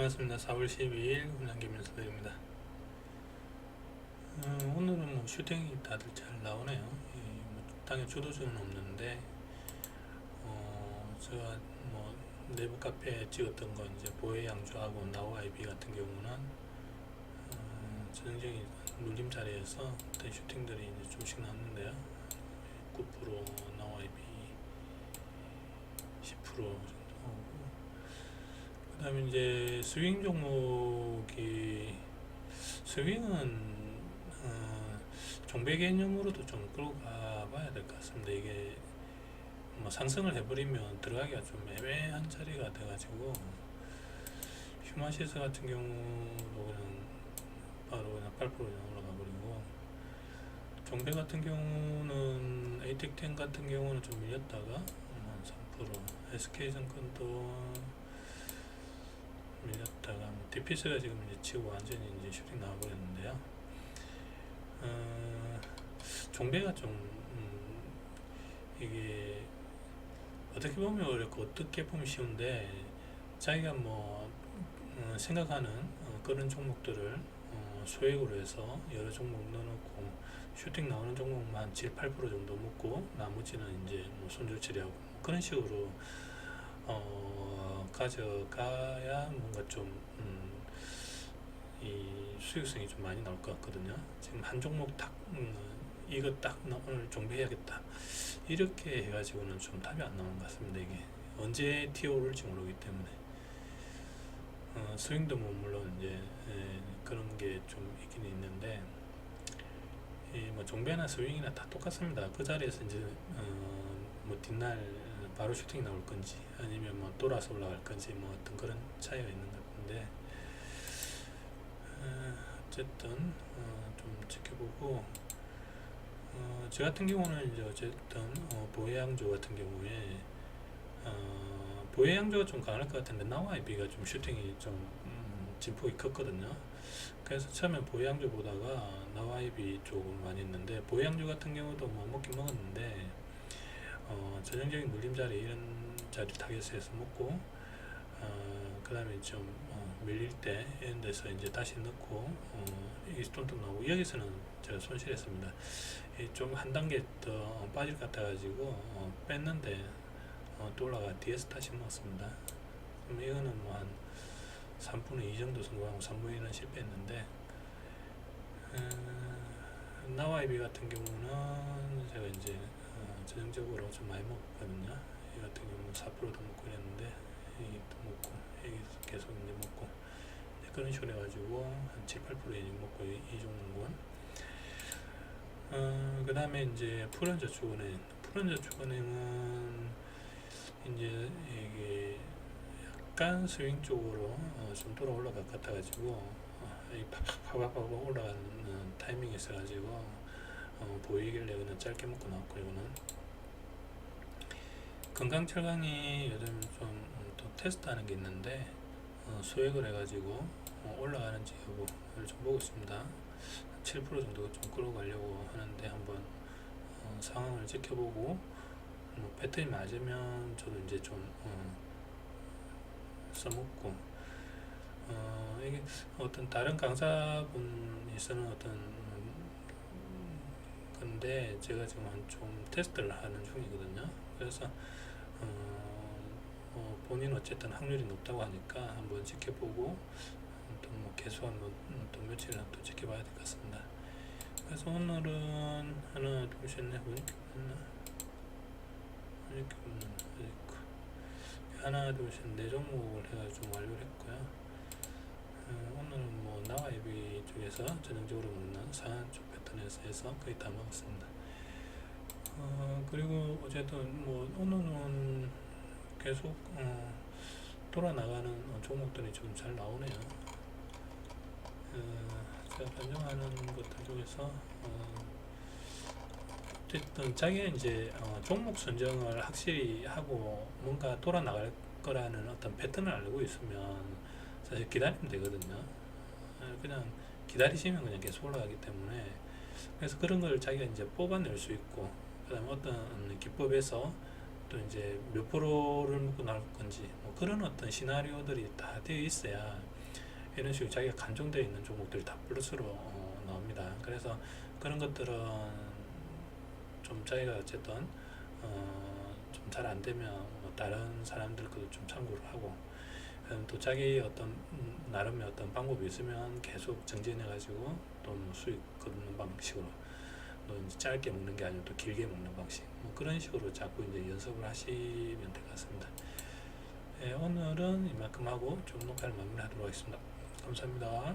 반갑습니다. 4월 12일 훈련기면서드립니다. 어, 오늘은 뭐 슈팅이 다들 잘 나오네요. 예, 뭐 당연히 주도주는 없는데 어, 제가 뭐 내부 카페에 찍었던 건 이제 보혜 양조하고 나우 아이비 같은 경우는 어, 전형적인 눌림 자리에서 슈팅들이 이제 조금씩 나왔는데요. 9% 나우 아이비 10% 정도 그다음에 이제 스윙 종목이 스윙은 어, 종배 개념으로도 좀 끌고 가봐야 될 것 같습니다. 이게 뭐 상승을 해버리면 들어가기가 좀 애매한 자리가 돼가지고 휴마시스 같은 경우도 그냥 바로 그냥 8% 그냥 올라가 버리고 종배 같은 경우는 에이텍10 같은 경우는 좀 밀렸다가 한3% SK증권도 밀렸다가 뭐 디피스가 지금 이제 치고 완전히 이제 슈팅 나와버렸는데요. 어, 종배가 좀 음, 이게 어떻게 보면 어렵고 어떻게 보면 쉬운데 자기가 뭐 어, 생각하는 어, 그런 종목들을 어, 소액으로 해서 여러 종목 넣어놓고 슈팅 나오는 종목만 7, 8% 정도 먹고 나머지는 이제 뭐 손절치리하고 뭐 그런 식으로 어, 가져가야 뭔가 좀, 음, 이 수익성이 좀 많이 나올 것 같거든요. 지금 한 종목 딱, 음, 이거 딱나 오늘 정비해야겠다. 이렇게 해가지고는 좀 답이 안 나오는 것 같습니다. 이게 언제 튀어오를지 모르기 때문에. 어, 스윙도 뭐 물론 이제 에, 그런 게 좀 있긴 있는데, 이뭐 종배나 스윙이나 다 똑같습니다. 그 자리에서 이제 어, 뭐 뒷날 바로 슈팅이 나올 건지 아니면 뭐 돌아서 올라갈 건지 뭐 어떤 그런 차이가 있는 것 같은데 어, 어쨌든 어, 좀 지켜보고 어, 저 같은 경우는 이제 어쨌든 어, 보혜양조 같은 경우에 어, 보혜양조가 좀 강할 것 같은데 나와이비가 좀 슈팅이 좀 음, 진폭이 컸거든요. 그래서 처음에 보혜양조 보다가 나와이비 쪽은 많이 했는데 보혜양조 같은 경우도 뭐 먹긴 먹었는데 어, 전형적인 눌림 자리 이런 자리 타겟에서 먹고 어, 그 다음에 좀 어, 밀릴 때 이런 데서 이제 다시 넣고 어, 이게 똥똥 나오고 여기서는 제가 손실했습니다. 좀 한 단계 더 빠질 것 같아 가지고 어, 뺐는데 어, 또 올라가 뒤에서 다시 먹었습니다. 그럼 이거는 뭐 한 3분의 2 정도 성공하고 3분의 1은 실패했는데 어, 나와이비 같은 경우는 제가 이제 어, 전형적으로 좀 많이 먹거든요. 이 같은 경우는 4%도 먹고 이랬는데 이것도 먹고 여기서 계속 이제 먹고 이제 그런 식으로 해가지고 한 7, 8% 이제 먹고 이, 이 종목은 어, 그 다음에 이제 푸른저축은행. 푸른저축은행은 이제 이게 약간 스윙 쪽으로 어, 좀 돌아 올라갈 것 같아가지고 어, 이 팍팍팍팍 올라가는 타이밍이 있어가지고 어, 보이길래 그냥 짧게 먹고 나왔고 이거는 건강철강이 요즘 좀 또 테스트하는 게 있는데 어, 소액을 해가지고 어, 올라가는지 여부를 좀 보고 있습니다. 7% 정도 좀 끌어가려고 하는데 한번 어, 상황을 지켜보고 뭐 패턴이 맞으면 저도 이제 좀 어, 써먹고 어, 이게 어떤 다른 강사분이 쓰는 어떤 음, 건데 제가 지금 한좀 테스트를 하는 중이거든요. 그래서 어, 어, 본인 어쨌든 확률이 높다고 하니까 한번 지켜보고 또뭐 개수한 뭐, 음, 또 며칠은 또 지켜봐야 될 것 같습니다. 그래서 오늘은 하나? 이렇게 없는 있고 하나 둘셋네 종목을 해가지고 완료를 했고요. 어, 오늘은 뭐 나와이비 쪽에서 전형적으로 먹는 상한 쪽 패턴에서 해서 거의 다 먹었습니다. 어, 그리고 어쨌든 뭐 오늘은 계속 어, 돌아 나가는 어, 종목들이 지금 잘 나오네요. 어, 제가 반영하는 것들 중에서 어, 어쨌든 자기가 이제 어, 종목 선정을 확실히 하고 뭔가 돌아 나갈 거라는 어떤 패턴을 알고 있으면 사실 기다리면 되거든요. 어, 그냥 기다리시면 그냥 계속 올라가기 때문에 그래서 그런 걸 자기가 이제 뽑아낼 수 있고 그다음에 어떤 기법에서 또 이제 몇 프로를 먹고 나올 건지 뭐 그런 어떤 시나리오들이 다 되어 있어야 이런 식으로 자기가 간종되어 있는 종목들이 다 플러스로 어, 나옵니다. 그래서 그런 것들은 좀 자기가 어쨌든 어, 좀 잘 안 되면 뭐 다른 사람들 것도 좀 참고를 하고 또 자기 어떤 음, 나름의 어떤 방법이 있으면 계속 정진해 가지고 또 뭐 수익 거두는 방식으로 또 이제 짧게 먹는 게 아니고 또 길게 먹는 방식 뭐 그런 식으로 자꾸 이제 연습을 하시면 될 것 같습니다. 예, 오늘은 이만큼 하고 좀 녹화를 마무리하도록 하겠습니다. 감사합니다.